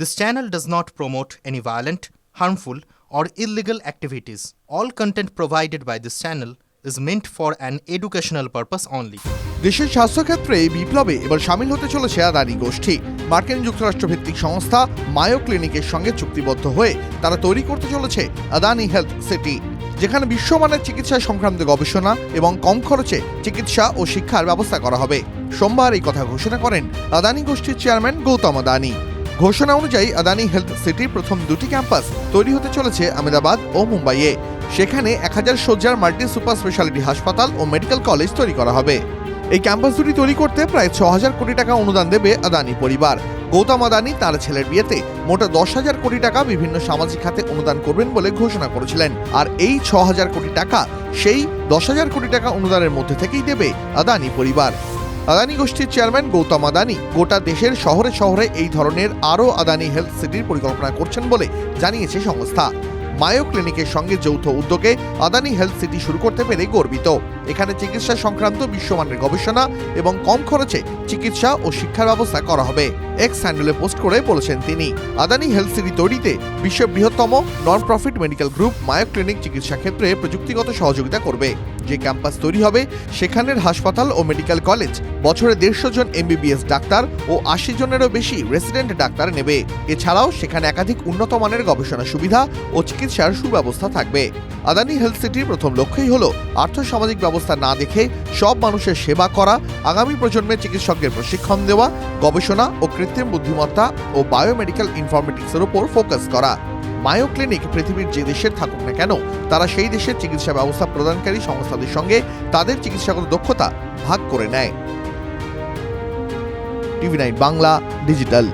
This channel does not promote any violent, harmful, or illegal activities. All content provided by this channel is meant for an educational purpose only. দেশের স্বাস্থ্যক্ষেত্রে এই বিপ্লবে এবার সামিল হতে চলেছে আদানি গোষ্ঠী মার্কিন যুক্তরাষ্ট্র ভিত্তিক সংস্থা মায়ো ক্লিনিকের সঙ্গে চুক্তিবদ্ধ হয়ে তারা তৈরি করতে চলেছে আদানি হেলথ সিটি যেখানে বিশ্বমানের চিকিৎসা সংক্রান্ত গবেষণা এবং কম খরচে চিকিৎসা ও শিক্ষার ব্যবস্থা করা হবে সোমবার এই কথা ঘোষণা করেন আদানি গোষ্ঠীর চেয়ারম্যান গৌতম আদানি ঘোষণা অনুযায়ী আদানি হেলথ সিটির প্রথম দুটি ক্যাম্পাস তৈরি হতে চলেছে আহমেদাবাদ ও মুম্বাইয়ে। সেখানে এক হাজার শয্যার মাল্টি সুপার স্পেশালিটি হাসপাতাল ও মেডিকেল কলেজ তৈরি করা হবে। এই ক্যাম্পাস দুটি তৈরি করতে প্রায় ছ হাজার কোটি টাকা অনুদান দেবে আদানি পরিবার। গৌতম আদানি তার ছেলের বিয়েতে মোটা দশ হাজার কোটি টাকা বিভিন্ন সামাজিক খাতে অনুদান করবেন বলে ঘোষণা করেছিলেন। আর এই ছ হাজার কোটি টাকা সেই দশ হাজার কোটি টাকা অনুদানের মধ্যে থেকেই দেবে আদানি পরিবার। আদানি গোষ্ঠীর চেয়ারম্যান গৌতম আদানি গোটা দেশের শহরে শহরে এই ধরনের আরও আদানি হেলথ সিটির পরিকল্পনা করছেন বলে জানিয়েছে সংস্থা। মায়ো ক্লিনিকের সঙ্গে যৌথ উদ্যোগে আদানি হেলথ সিটি শুরু করতে পেরে গর্বিত। এখানে চিকিৎসা সংক্রান্ত বিশ্বমানের গবেষণা এবং কম খরচে চিকিৎসা ও শিক্ষার ব্যবস্থা করা হবে। এক্স হ্যান্ডেলে পোস্ট করে বলেছেন তিনি। আদানি হেলথ সিটি তৈরিতে বিশ্বের বৃহত্তম non profit medical group Mayo clinic চিকিৎসা ক্ষেত্রে প্রযুক্তিগত সহযোগিতা করবে। যে ক্যাম্পাস তৈরি হবে, সেখানের হাসপাতাল ও মেডিকেল কলেজ বছরে দেড়শো জন এমবিবিএস ডাক্তার ও আশি জনেরও বেশি রেসিডেন্ট ডাক্তার নেবে। এছাড়াও সেখানে একাধিক উন্নত মানের গবেষণা সুবিধা ও চিকিৎসার সুব্যবস্থা থাকবে। আদানি হেলথ সিটির প্রথম লক্ষ্যই হল আর্থসামাজিক ব্যবস্থা না দেখে সব মানুষের সেবা করা, আগামী প্রজন্মের চিকিৎসকদের প্রশিক্ষণ দেওয়া, গবেষণা ও কৃত্রিম বুদ্ধিমত্তা ও বায়োমেডিক্যাল ইনফরমেটিক্সের উপর ফোকাস করা। মায়ো ক্লিনিক পৃথিবীর যে দেশের থাকুক না কেন, তারা সেই দেশের চিকিৎসা ব্যবস্থা প্রদানকারী সংস্থাদের সঙ্গে তাদের চিকিৎসাগত দক্ষতা ভাগ করে নেয়। TV nine Bangla, digital.